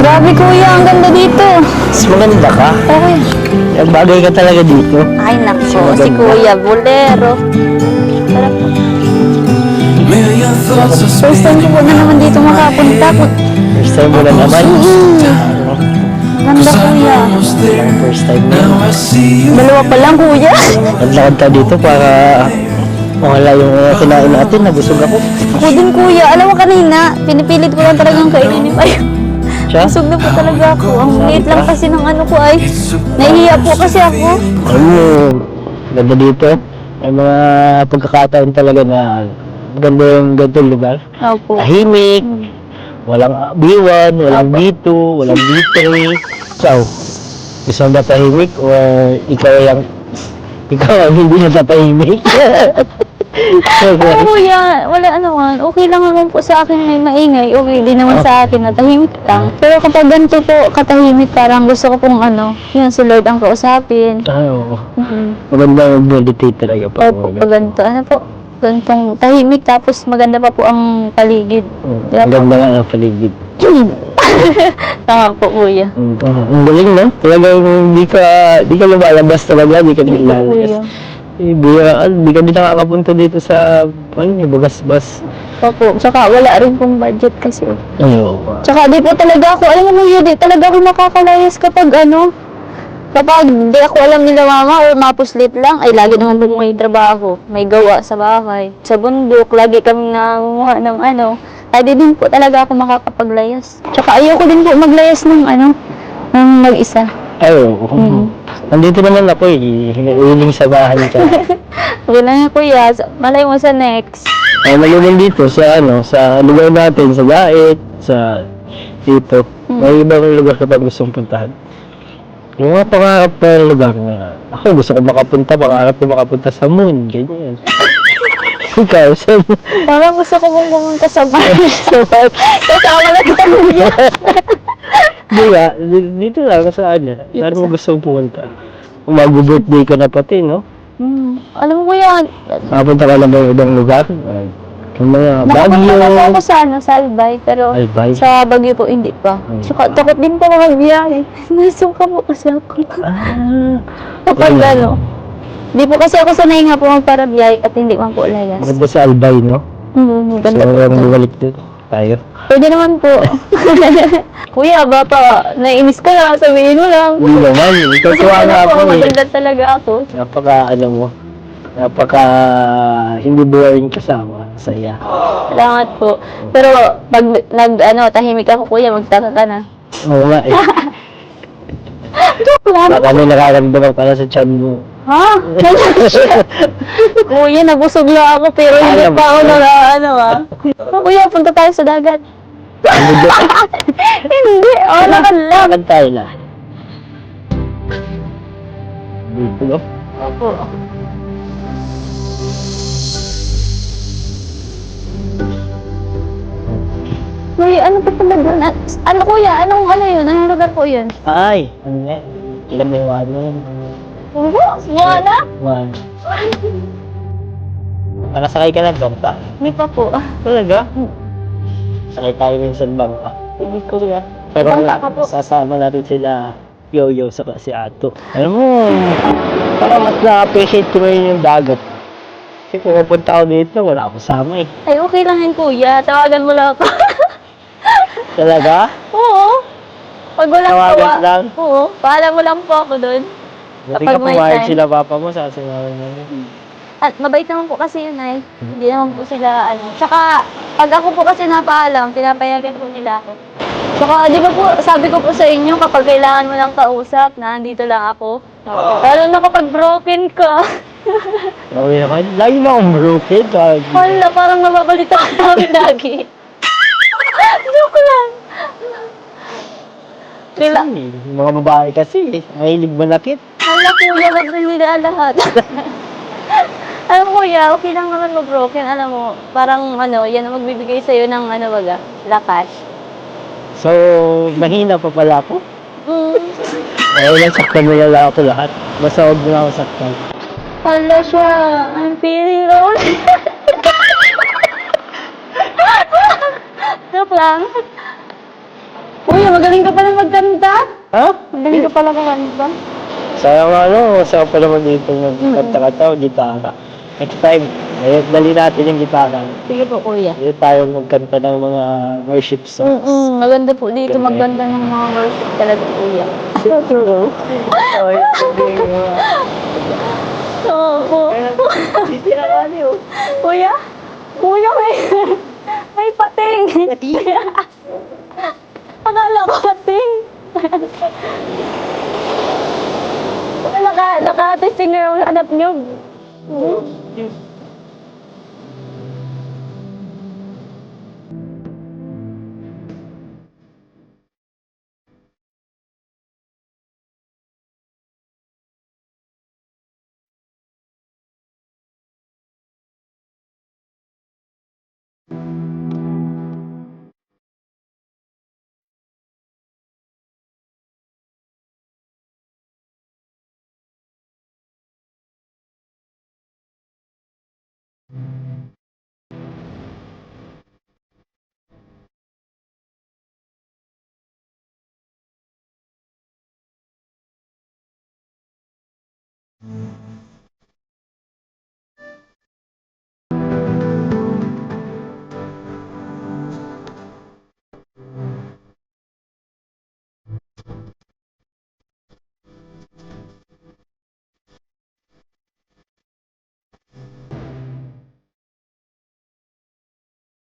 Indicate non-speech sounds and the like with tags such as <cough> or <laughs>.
Grabe kuya, ang ganda dito. Mas maganda ka. Okay. Bagay ka talaga dito. Ay nako, si kuya, bolero. Tara po. First time ko po na naman dito makapunta. First time mo na naman. Ganda kuya. First time na. Dalawa pa lang kuya. Naglakad ka dito para mawala yung uh, kinain natin. Nabusog ako. Ako din kuya. Alam mo kanina, pinipilit ko lang talagang kainin ni Mayo. Siya? Busog na po talaga ako. Ang liit lang kasi ng ano ko ay. Nahihiya po kasi ako. Mo, ganda dito. May mga pagkakataon talaga na ganda yung ganitong lugar. Opo. Tahimik. Walang B1, walang B2, walang B3. So, gusto mo ba tahimik or ikaw yung ikaw ang hindi natatahimik? <laughs> Ay, kuya, wala ano man. Okay lang naman po sa akin may maingay. Okay din naman sa akin na tahimik lang. Pero kapag ganito po katahimik, parang gusto ko pong ano, yun si Lord ang kausapin. Ay, oo. Mm-hmm. Maganda mag-meditate talaga pa. Opo, pag ganito, ano po, ganitong tahimik tapos maganda pa po ang paligid. Mm, Diba Ang po? ganda nga ng paligid. <laughs> Tama po, kuya. Mm, Ang galing, no? Talagang hindi ka, hindi ka lumalabas talaga, hindi ka Kuya. nilalabas. Eh, bira, hindi ka din nakakapunta dito sa, ano, yung bagas-bas. Opo, tsaka wala rin pong budget kasi. Ayaw. Tsaka di po talaga ako, alam mo kuya, di talaga ako makakalayas kapag ano, kapag di ako alam nila mama or mapuslit lang, ay lagi naman po may trabaho, may gawa sa bahay, sa bundok, lagi kami nangunguha ng ano, di din po talaga ako makakapaglayas. Tsaka ayoko din po maglayas ng ano, ng mag-isa. Ayaw. Mm. Nandito naman ako eh, hiling sa bahay ka. <laughs> Okay lang yan, kuya, malay mo sa next. Ay, naman dito sa ano, sa lugar natin, sa Daet, sa dito. May ibang lugar ka pa gustong puntahan. Yung mga pangarap na lugar na ako gusto ko makapunta, pangarap ko makapunta sa moon, ganyan. <laughs> Ikaw, saan? Parang gusto ko pong pumunta sa <laughs> Mars. Kasama na kita, kuya. Di ba? Di- Dito lang sa ano. Saan mo gusto pumunta? Kung mag-birthday ka na pati, no? Hmm. Alam mo kuya, Makapunta ka na ba ng ibang lugar? Yung mga nakapunta Baguio. ako sa, ano, sa Albay, pero Albay. sa Baguio po hindi pa. Ay. Takot din po magbiyahe. <laughs> Nasuka po kasi ako. Ah, Kapag Wala. ano. Hindi po kasi ako sanay nga po para biyahe at hindi man po layas. maganda sa Albay, no? Hmm, So, ganda po. ang bumalik din tayo. Pwede naman po. <laughs> Kuya, baka naiinis ka na, sabihin mo lang. Hindi naman, itutuwa nga ako eh. Maganda talaga ako. Napaka, ano mo, napaka hindi boring kasama. Saya. Salamat po. Pero pag nag ano, tahimik ako kuya, magtaka ka na. Oo nga eh. <laughs> Joke lang. Baka may nakaramdaman ka na sa chan mo. Ha? <laughs> kuya, nabusog lang ako pero hindi pa ako na ano ah. Kuya, punta tayo sa dagat. <laughs> Hindi, oh, lakad lang. Lakad tayo na. Dito, no? Opo. Kuya, ano pa pala doon? Ah, Ano kuya? Anong ano yun? Anong lugar po yun? Ay, ano yan? Ilan na yung ano yun? Wala. One. Para sakay ka ng bangka. Hindi pa po. Talaga? Sakay tayo minsan bangka. Hindi kuya. Pero Bangka wala, ka po. sasama natin sila Yo-Yo sa si Ato. Alam mo, para mas na-appreciate ko ngayon yung dagat. Kasi kung pupunta ako dito, wala akong sama eh. Ay, okay lang yun kuya. Tawagan mo lang ako. Talaga? <laughs> Oo. Pag walang Tawagan tawa. lang? Oo. Paalam mo lang po ako doon. Buti Kapag ka may pumayag time. sila papa mo, sasamahin mo. At mabait naman po kasi yun ay. Hindi naman po sila ano. Tsaka, pag ako po kasi napaalam, pinapayagan po nila ako. Tsaka, di ba po, sabi ko po sa inyo, kapag kailangan mo ng kausap, na andito lang ako. Lalo na kapag broken ka. <laughs> Okay naman. Lagi mo akong broken. Lagi. Wala, parang nababalita ka namin <laughs> lagi. <laughs> Joke lang. Kila, Kasi, mga babae kasi, mahilig manakit. Hala kuya, ba't na nila lahat? <laughs> Alam mo kuya, okay lang naman mag-broken. Alam mo, parang ano, yan ang magbibigay sa'yo ng ano baga, lakas. So, mahina pa pala ako. Mm. Ayaw lang saktan mo lang ako lahat. Basta huwag mo na ako saktan. Hala siya, I'm feeling lonely. <laughs> Joke lang. Kuya, magaling ka pala magkanta. Ha? Magaling ka pala magkanta. Sayang nga, ano, masarap pa naman dito magkanta-kanta o gitara. Next time, eh, dali natin yung gitara. Sige po, kuya. Dito tayo magkanta ng mga worship songs. Mm-mm, maganda po dito. Ganda Maganda ng mga worship talaga, kuya. True. Ay, <laughs> hindi mo. Oo po. Hindi na kani, oh. Kuya? Kuya, may... May pating. Akala ko pating. Naka, naka-testing na yung anak Mm-hmm.